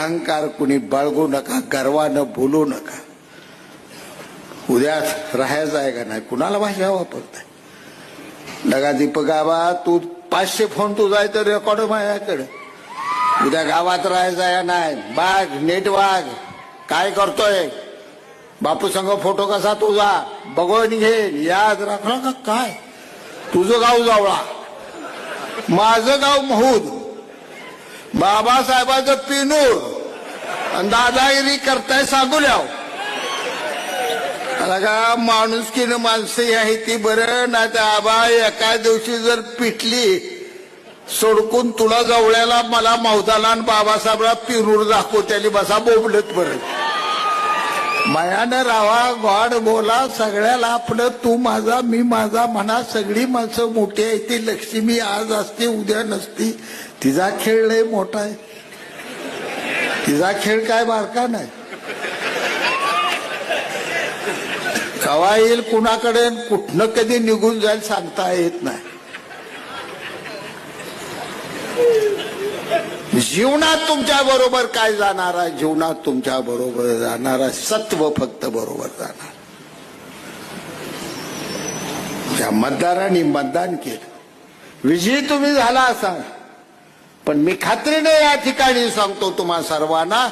अहंकार कुणी बाळगू नका गर्वानं बोलू नका. उद्या राहायचं आहे का नाही? कुणाला भाषा वापरताय लगा दीपक गावा तू पाचशे फोन तू जाय तर रेकॉर्ड माझ्याकडे. उद्या गावात राहायचं आहे नाही? बाग नेट वाघ काय करतोय? बापू संघ फोटो कसा तुझा? बघून घे. याद राखला का काय? तुझं गाव जावळा. माझं गाव महूद. बाबासाहेबाचं पिनूर. आणि दादागिरी करताय सांगूल्याव. आता का माणुसकीनं माणसं आहे ती बरं ना त्या आबा एका दिवशी जर पिटली सोडकून तुला जवळ्याला मला मौदाला आणि बाबासाहेबला पिरूर दाखव त्याने बसा बोबलत परत मायानं रावा गॉड बोला सगळ्याला आपलं तू माझा मी माझा म्हणा सगळी माणसं मोठी आहे ती लक्ष्मी आज असते उद्या नसती. तिचा खेळ लय मोठा आहे. तिचा खेळ काय बारका नाही. कवा येईल कुणाकडे कुठनं कधी निघून जाईल सांगता येत नाही. जीवनात तुमच्या बरोबर काय जाणार आहे? जीवनात तुमच्या बरोबर जाणारा सत्व फक्त बरोबर जाणार. त्या मतदारांनी मतदान केलं. विजयी तुम्ही झाला असाल. पण मी खात्रीने या ठिकाणी सांगतो तुम्हा सर्वांना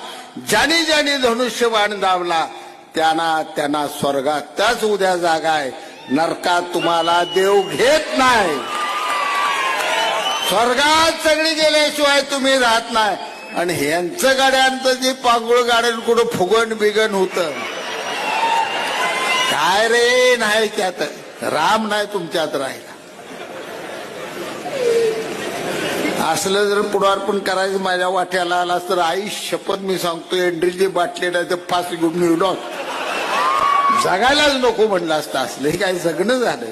ज्याने ज्याने धनुष्यबाण दावला त्यांना त्यांना स्वर्गात त्याच उद्या जागा आहे नरकात तुम्हाला देव घेत नाही. स्वर्गात सगळी गेल्याशिवाय तुम्ही राहत नाही. आणि ह्यांचं गाड्यांचं जे पांगुळ गाड्यान कुठं फुगण बिगण होत. काय रे नाही त्यात. राम नाही तुमच्यात राहिला. असलं जर पुढारपण करायचं माझ्या वाट्याला आला तर आई शपथ मी सांगतो एंड्रीची बाटली नाही तर फास घेऊन मिळलो जगायलाच नको म्हणलं असतं असलं हे काय जगणं झालं.